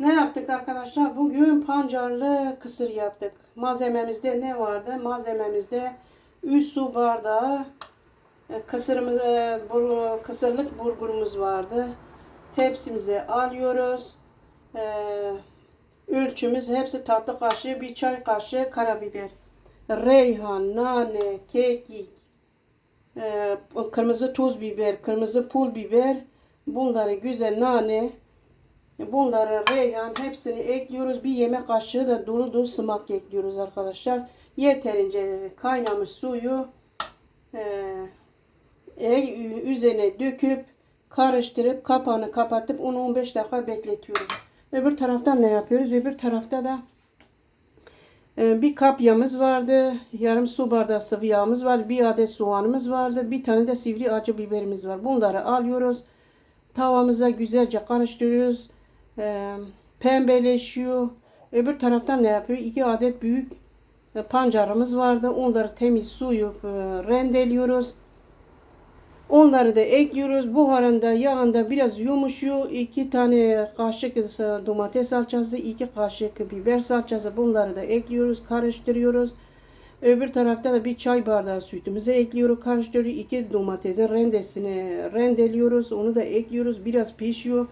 Ne yaptık arkadaşlar? Bugün pancarlı kısır yaptık. Malzememizde ne vardı? Malzememizde 3 su bardağı e, kısırımız, e, kısırlık burgurumuz vardı. Tepsimize alıyoruz. E, ölçümüz hepsi tatlı kaşığı, bir çay kaşığı karabiber. Reyhan, nane, kekik, kırmızı tuz biber, kırmızı pul biber. Bunları güzel nane, Bunları reyhan hepsini ekliyoruz. Bir yemek kaşığı da dolu dolu sımak ekliyoruz arkadaşlar. Yeterince kaynamış suyu e, e, üzerine döküp karıştırıp kapağını kapatıp onu 15 dakika bekletiyoruz. Öbür taraftan ne yapıyoruz? Öbür tarafta da e, bir kap yağımız vardı. Yarım su bardağı sıvı yağımız var. Bir adet soğanımız vardı. Bir tane de sivri acı biberimiz var. Bunları alıyoruz. Tavamıza güzelce karıştırıyoruz. Ee, pembeleşiyor. Öbür taraftan ne yapıyor? İki adet büyük e, pancarımız vardı. Onları temiz suyu e, rendeliyoruz. Onları da ekliyoruz. Buharında, yağında biraz yumuşuyor. İki tane kaşık e, domates salçası, iki kaşık biber salçası. Bunları da ekliyoruz, karıştırıyoruz. Öbür tarafta da bir çay bardağı sütümüzü ekliyoruz, karıştırıyoruz. İki domatesin rendesini rendeliyoruz. Onu da ekliyoruz. Biraz pişiyor.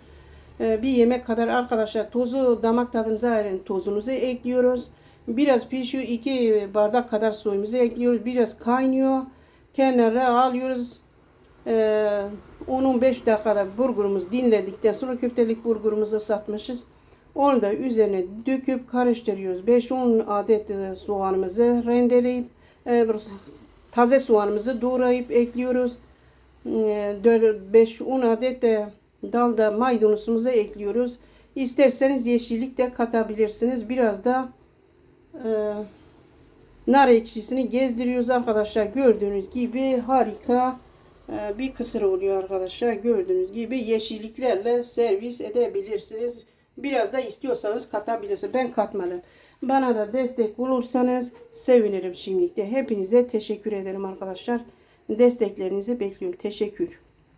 Ee, bir yemek kadar arkadaşlar tozu damak tadınıza verin tozunuzu ekliyoruz. Biraz pişiyor. iki bardak kadar suyumuzu ekliyoruz. Biraz kaynıyor. Kenara alıyoruz. Ee, 10-15 dakikada burgurumuz dinledikten sonra köftelik burgurumuzu satmışız. Onu da üzerine döküp karıştırıyoruz. 5-10 adet e, soğanımızı rendeleyip e, taze soğanımızı doğrayıp ekliyoruz. 5-10 adet de dalda maydanozumuzu ekliyoruz. İsterseniz yeşillik de katabilirsiniz. Biraz da e, nar ekşisini gezdiriyoruz arkadaşlar. Gördüğünüz gibi harika e, bir kısır oluyor arkadaşlar. Gördüğünüz gibi yeşilliklerle servis edebilirsiniz. Biraz da istiyorsanız katabilirsiniz. Ben katmadım. Bana da destek olursanız sevinirim şimdilikte. Hepinize teşekkür ederim arkadaşlar. Desteklerinizi bekliyorum. Teşekkür.